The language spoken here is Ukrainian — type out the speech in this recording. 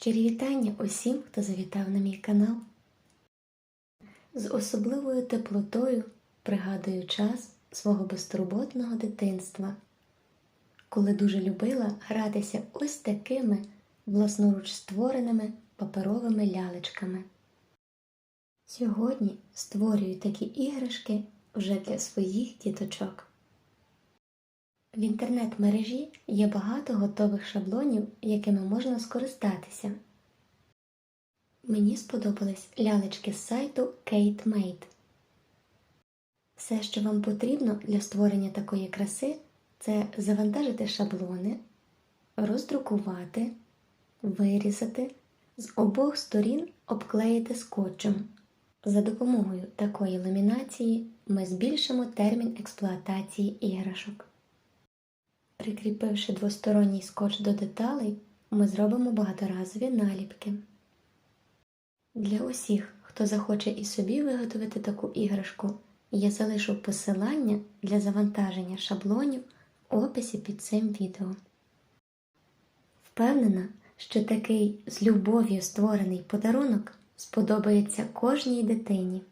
Щирі вітання усім, хто завітав на мій канал. З особливою теплотою пригадую час свого безтурботного дитинства, коли дуже любила гратися ось такими власноруч створеними паперовими лялечками. Сьогодні створюю такі іграшки вже для своїх діточок. В інтернет-мережі є багато готових шаблонів, якими можна скористатися. Мені сподобались лялечки з сайту KateMate. Все, що вам потрібно для створення такої краси, це завантажити шаблони, роздрукувати, вирізати, з обох сторін обклеїти скотчем. За допомогою такої ламінації ми збільшимо термін експлуатації іграшок. Прикріпивши двосторонній скотч до деталей, ми зробимо багаторазові наліпки. Для усіх, хто захоче і собі виготовити таку іграшку, я залишу посилання для завантаження шаблонів в описі під цим відео. Впевнена, що такий з любов'ю створений подарунок сподобається кожній дитині.